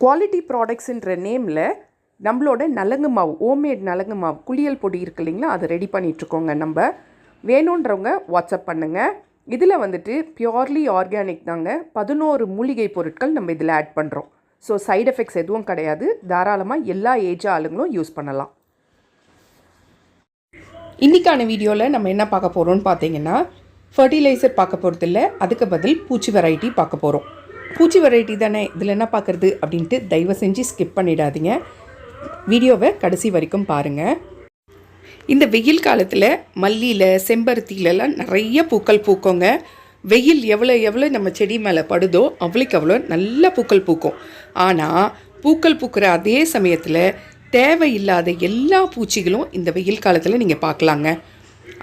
Quality ப்ராடக்ட்ஸுன்ற நேமில் நம்மளோட நலங்கு மாவு ஹோம்மேட் நலங்கு மாவு குளியல் பொடி இருக்கு இல்லைங்களா? அதை ரெடி பண்ணிகிட்ருக்கோங்க நம்ம. வேணுன்றவங்க வாட்ஸ்அப் பண்ணுங்கள் இதில் வந்துட்டு பியோர்லி ஆர்கானிக் தாங்க. பதினோரு மூலிகை பொருட்கள் நம்ம இதில் ஆட் பண்ணுறோம் ஸோ சைடு எஃபெக்ட்ஸ் எதுவும் கிடையாது. தாராளமாக எல்லா ஏஜ் ஆளுங்களும் யூஸ் பண்ணலாம். இன்றைக்கான வீடியோவில் நம்ம என்ன பார்க்க போகிறோம்னு பார்த்தீங்கன்னா ஃபர்டிலைசர் பார்க்க போகிறது இல்லை அதுக்கு பதில் பூச்சி வெரைட்டி பார்க்க போகிறோம் பூச்சி வெரைட்டி தானே? இதில் என்ன பார்க்குறது அப்படின்ட்டு தயவு செஞ்சு ஸ்கிப் பண்ணிடாதீங்க. வீடியோவை கடைசி வரைக்கும் பாருங்கள் இந்த வெயில் காலத்தில் மல்லியில் செம்பருத்திலலாம் நிறைய பூக்கள் பூக்குங்க. வெயில் எவ்வளோ எவ்வளோ நம்ம செடி மேலே படுதோ அவ்வளோக்கு அவ்வளோ நல்ல பூக்கள் பூக்கும். ஆனால் பூக்கள் பூக்கிற அதே சமயத்தில் தேவையில்லாத எல்லா பூச்சிகளும் இந்த வெயில் காலத்தில் நீங்கள் பார்க்கலாங்க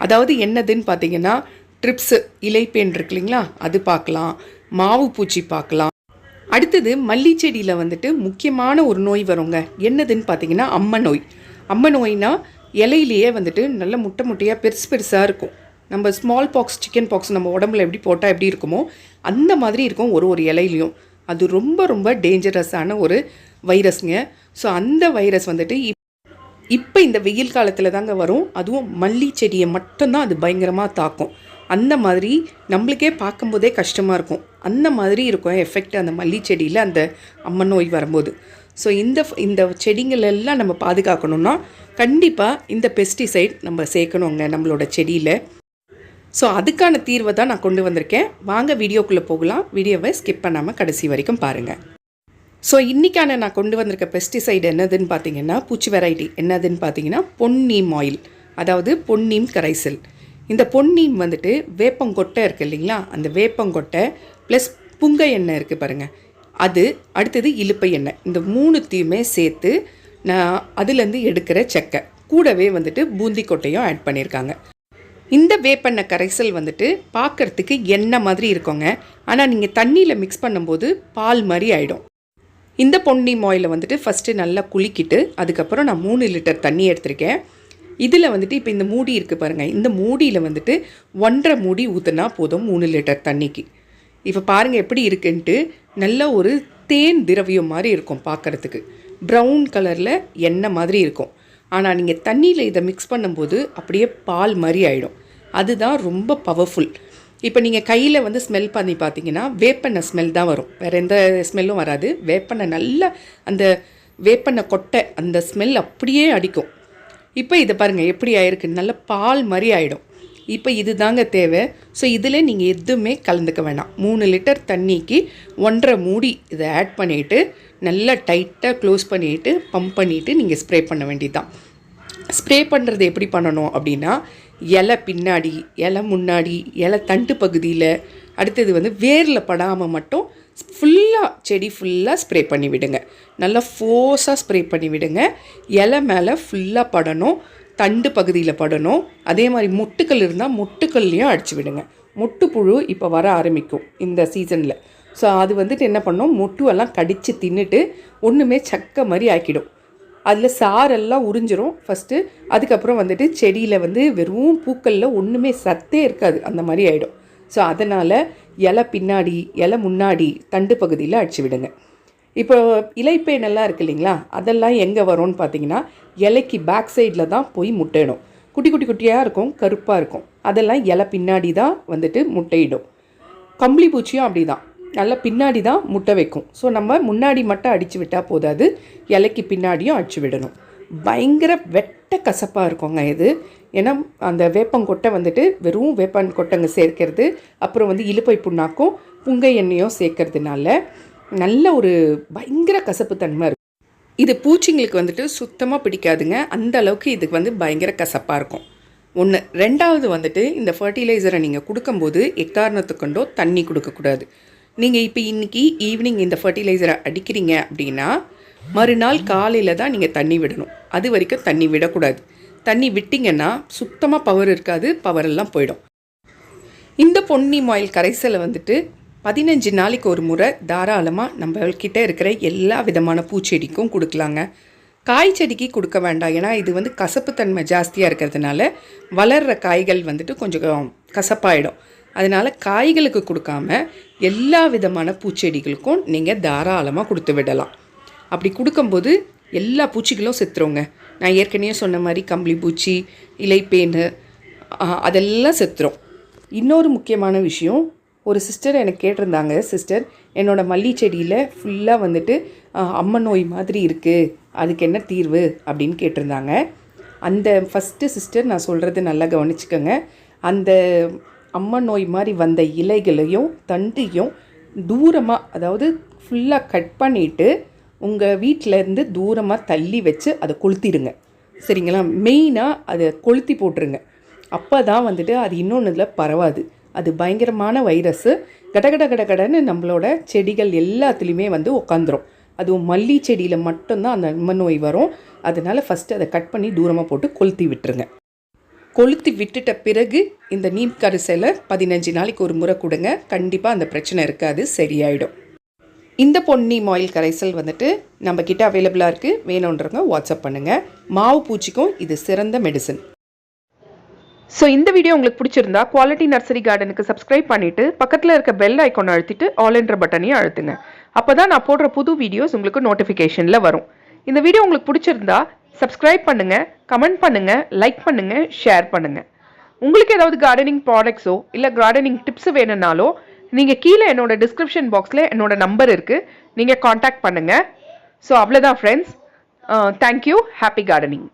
அதாவது என்னதுன்னு பார்த்தீங்கன்னா ட்ரிப்ஸு இலைப்பேன் இருக்கு இல்லைங்களா? அது பார்க்கலாம் மாவு பூச்சி பார்க்கலாம். அடுத்தது மல்லி செடியில் வந்துட்டு முக்கியமான ஒரு நோய் வருங்க. என்னதுன்னு பார்த்தீங்கன்னா அம்ம நோய். அம்ம நோய்னா இலையிலேயே வந்துட்டு நல்ல முட்டை முட்டையாக பெருசு பெருசாக இருக்கும். நம்ம ஸ்மால் பாக்ஸ் சிக்கன் பாக்ஸ் நம்ம உடம்புல எப்படி போட்டால் எப்படி இருக்குமோ அந்த மாதிரி இருக்கும் ஒரு ஒரு இலையிலையும். அது ரொம்ப ரொம்ப டேஞ்சரஸான ஒரு வைரஸ்ங்க. ஸோ அந்த வைரஸ் வந்துட்டு இப் இப்போ இந்த வெயில் காலத்தில் தாங்க வரும். அதுவும் மல்லி செடியை மட்டும்தான் அது பயங்கரமாக தாக்கும். அந்த மாதிரி நம்மளுக்கே பார்க்கும்போதே கஷ்டமாக இருக்கும். அந்த மாதிரி இருக்கும் எஃபெக்ட் அந்த மல்லி செடியில் அந்த அம்மன் நோய் வரும்போது. ஸோ இந்த இந்த செடிங்கள் எல்லாம் நம்ம பாதுகாக்கணும்னா கண்டிப்பாக இந்த பெஸ்டிசைட் நம்ம சேர்க்கணுங்க நம்மளோட செடியில். ஸோ அதுக்கான தீர்வை தான் நான் கொண்டு வந்திருக்கேன். வாங்க வீடியோக்குள்ளே போகலாம். வீடியோவை ஸ்கிப் பண்ணாமல் கடைசி வரைக்கும் பாருங்கள் ஸோ இன்றைக்கான நான் கொண்டு வந்திருக்க பெஸ்டிசைடு என்னதுன்னு பார்த்தீங்கன்னா பூச்சி வெரைட்டி என்னதுன்னு பார்த்தீங்கன்னா பொன்னீம் ஆயில். அதாவது பொன்னீம் கரைசல். இந்த பொன்னீம் வந்துட்டு வேப்பங்கொட்டை இருக்குது இல்லைங்களா? அந்த வேப்பங்கொட்டை ப்ளஸ் புங்க எண்ணெய் இருக்குது பாருங்கள் அது அடுத்தது இலுப்பை எண்ணெய். இந்த மூணுத்தையுமே சேர்த்து நான் அதுலேருந்து எடுக்கிற செக்கை. கூடவே வந்துட்டு பூந்தி கொட்டையும் ஆட் பண்ணியிருக்காங்க இந்த வேப்பெண்ணெய் கரைசல் வந்துட்டு பார்க்கறதுக்கு எண்ணெய் மாதிரி இருக்குங்க. ஆனால் நீங்கள் தண்ணியில் மிக்ஸ் பண்ணும்போது பால் மாதிரி ஆகிடும் இந்த பொன்னி மாயில் வந்துட்டு ஃபஸ்ட்டு நல்லா குளிக்கிட்டு அதுக்கப்புறம் நான் மூணு லிட்டர் தண்ணி எடுத்திருக்கேன். இதில் வந்துட்டு இப்போ இந்த மூடி இருக்குது பாருங்கள் இந்த மூடியில் வந்துட்டு ஒன்றரை மூடி ஊற்றுனா போதும் மூணு லிட்டர் தண்ணிக்கு. இப்போ பாருங்கள் எப்படி இருக்குன்ட்டு நல்ல ஒரு தேன் திரவியம் மாதிரி இருக்கும் பார்க்குறதுக்கு ப்ரௌன் கலரில் எண்ணெய் மாதிரி இருக்கும். ஆனால் நீங்கள் தண்ணியில் இதை மிக்ஸ் பண்ணும்போது அப்படியே பால் மாதிரி ஆகிடும் அதுதான் ரொம்ப பவர்ஃபுல் இப்போ நீங்கள் கையில் வந்து ஸ்மெல் பண்ணி பார்த்தீங்கன்னா வேப்பெண்ணெய் ஸ்மெல் தான் வரும். வேறு எந்த ஸ்மெல்லும் வராது. வேப்பெண்ணெய் நல்லா அந்த வேப்பெண்ணெய் கொட்டை அந்த ஸ்மெல் அப்படியே அடிக்கும். இப்போ இதை பாருங்கள் எப்படி ஆயிருக்கு? நல்ல பால் மாதிரி ஆகிடும் இப்போ இது தாங்க தேவை. ஸோ இதில் நீங்கள் எதுவுமே கலந்துக்க வேணாம். மூணு லிட்டர் தண்ணிக்கு ஒன்றரை மூடி இதை ஆட் பண்ணிவிட்டு நல்லா டைட்டாக க்ளோஸ் பண்ணிவிட்டு பம்ப் பண்ணிவிட்டு நீங்கள் ஸ்ப்ரே பண்ண வேண்டியதுதான். ஸ்ப்ரே பண்ணுறது எப்படி பண்ணணும் அப்படின்னா இலை பின்னாடி இலை முன்னாடி இலை தண்டு பகுதியில் அடுத்தது வந்து வேரில் படாமல் மட்டும் ஃபுல்லாக செடி ஃபுல்லாக ஸ்ப்ரே பண்ணி விடுங்க. நல்லா ஃபோர்ஸாக ஸ்ப்ரே பண்ணி விடுங்க. இலை மேலே ஃபுல்லாக படணும். தண்டு பகுதியில் படணும். அதே மாதிரி மொட்டுக்கள் இருந்தால் மொட்டுக்கள்லையும் அடிச்சு விடுங்க. மொட்டுப்புழு இப்போ வர ஆரம்பிக்கும் இந்த சீசனில் ஸோ அது வந்துட்டு என்ன பண்ணும்? மொட்டுவெல்லாம் கடித்து தின்னுட்டு ஒன்றுமே சக்க மாதிரி ஆக்கிடும். அதில் சாரெல்லாம் உறிஞ்சிரும். ஃபஸ்ட்டு அதுக்கப்புறம் வந்துட்டு செடியில் வந்து வெறும் பூக்களில் ஒன்றுமே சத்தே இருக்காது. அந்த மாதிரி ஆகிடும் ஸோ அதனால் இலை பின்னாடி இலை முன்னாடி தண்டு பகுதியில் அடிச்சு விடுங்க. இப்போ இலைப்பேனெல்லாம் இருக்கு இல்லைங்களா? அதெல்லாம் எங்கே வரும்னு பார்த்தீங்கன்னா இலைக்கு பேக் சைடில் தான் போய் முட்டையிடும் குட்டி குட்டி குட்டியாக இருக்கும் கருப்பாக இருக்கும். அதெல்லாம் இலை பின்னாடி தான் வந்துட்டு முட்டையிடும். கம்பளி பூச்சியும் அப்படி தான் நல்லா பின்னாடி தான் முட்டை வைக்கும். ஸோ நம்ம முன்னாடி மட்டும் அடித்து விட்டால் போதாது இலைக்கு பின்னாடியும் அடிச்சு விடணும். பயங்கர வெட்ட கசப்பாக இருக்குங்க இது. ஏன்னா அந்த வேப்பங்கொட்டை வந்துட்டு வெறும் வேப்பன் கொட்டைங்க சேர்க்கிறது அப்புறம் வந்து இலுப்பை புண்ணாக்கும் புங்கை எண்ணெயும் சேர்க்கறதுனால நல்ல ஒரு பயங்கர கசப்பு தன்மை இருக்கும் இது பூச்சிங்களுக்கு வந்துட்டு சுத்தமாக பிடிக்காதுங்க. அந்த அளவுக்கு இதுக்கு வந்து பயங்கர கசப்பாக இருக்கும். ஒன்று ரெண்டாவது வந்துட்டு இந்த ஃபர்டிலைசரை நீங்கள் கொடுக்கும்போது எக்காரணத்துக்கொண்டோ தண்ணி கொடுக்கக்கூடாது. நீங்கள் இப்போ இன்றைக்கி ஈவினிங் இந்த ஃபர்டிலைசரை அடிக்கிறீங்க அப்படின்னா மறுநாள் காலையில் தான் நீங்கள் தண்ணி விடணும். அது வரைக்கும் தண்ணி விடக்கூடாது. தண்ணி விட்டிங்கன்னா சுத்தமாக பவர் இருக்காது பவர் எல்லாம் போயிடும். இந்த பொன்னி மாயில் கரைசலை வந்துட்டு பதினஞ்சு நாளைக்கு ஒரு முறை தாராளமாக நம்மக்கிட்ட இருக்கிற எல்லா விதமான பூச்செடிக்கும் கொடுக்கலாங்க. காய் செடிக்கு கொடுக்க வேண்டாம். ஏன்னா இது வந்து கசப்புத்தன்மை ஜாஸ்தியாக இருக்கிறதுனால வளர்கிற காய்கள் வந்துட்டு கொஞ்சம் கசப்பாயிடும். அதனால் காய்களுக்கு கொடுக்காம எல்லா விதமான பூச்செடிகளுக்கும் நீங்கள் தாராளமாக கொடுத்து விடலாம். அப்படி கொடுக்கும்போது எல்லா பூச்சிகளும் செத்துருங்க. நான் ஏற்கனவே சொன்ன மாதிரி கம்பளி பூச்சி இலைப்பேனு அதெல்லாம் செத்துரும். இன்னொரு முக்கியமான விஷயம் ஒரு சிஸ்டர் எனக்கு கேட்டிருந்தாங்க சிஸ்டர் என்னோடய மல்லி செடியில் ஃபுல்லாக வந்துட்டு அம்ம நோய் மாதிரி இருக்குது அதுக்கு என்ன தீர்வு அப்படின்னு கேட்டிருந்தாங்க. அந்த ஃபஸ்ட்டு சிஸ்டர் நான் சொல்கிறது நல்லா கவனிச்சுக்கோங்க. அந்த அம்ம நோய் மாதிரி வந்த இலைகளையும் தண்டையும் தூரமாக அதாவது ஃபுல்லாக கட் பண்ணிவிட்டு உங்கள் வீட்டிலேருந்து தூரமாக தள்ளி வச்சு அதை கொளுத்திடுங்க. சரிங்களா? மெயினாக அதை கொளுத்தி போட்டுருங்க. அப்போ தான் வந்துட்டு அது இன்னொன்றுல பரவாது. அது பயங்கரமான வைரஸ்ஸு கடகட கடகடன்னு நம்மளோட செடிகள் எல்லாத்துலேயுமே வந்து உட்காந்துரும் அதுவும் மல்லி செடியில் மட்டும்தான் அந்த நம்ம நோய் வரும். அதனால் ஃபஸ்ட்டு அதை கட் பண்ணி தூரமாக போட்டு கொளுத்தி விட்டுருங்க. கொளுத்தி விட்டுட்ட பிறகு இந்த நீம் கரிசலை பதினஞ்சு நாளைக்கு ஒரு முறை கொடுங்க. கண்டிப்பாக அந்த பிரச்சனை இருக்காது. சரியாயிடும். இந்த பொன்னி மாயில் கரைசல் வந்துட்டு நம்ம கிட்ட அவைலபிளாக இருக்குது வேணுன்றவங்க வாட்ஸ்அப் பண்ணுங்கள் மாவு பூச்சிக்கும் இது சிறந்த மெடிசன் ஸோ இந்த வீடியோ உங்களுக்கு பிடிச்சிருந்தா குவாலிட்டி நர்சரி கார்டனுக்கு சப்ஸ்கிரைப் பண்ணிட்டு பக்கத்தில் இருக்க பெல் ஐக்கான் அழுத்திட்டு ஆல் என்ற பட்டனையும் அழுத்துங்க. அப்போ தான் நான் போடுற புது வீடியோஸ் உங்களுக்கு நோட்டிஃபிகேஷனில் வரும். இந்த வீடியோ உங்களுக்கு பிடிச்சிருந்தா சப்ஸ்கிரைப் பண்ணுங்கள் கமெண்ட் பண்ணுங்கள் லைக் பண்ணுங்கள் ஷேர் பண்ணுங்கள் உங்களுக்கு ஏதாவது கார்டனிங் ப்ராடக்ட்ஸோ இல்லை கார்டனிங் டிப்ஸ் வேணும்னாலோ நீங்கள் கீழே என்னோட டிஸ்கிரிப்ஷன் பாக்ஸில் என்னோட நம்பர் இருக்குது நீங்கள் காண்டாக்ட் பண்ணுங்கள் ஸோ அவ்வளோதான் ஃப்ரெண்ட்ஸ் தேங்க்யூ ஹாப்பி கார்டனிங்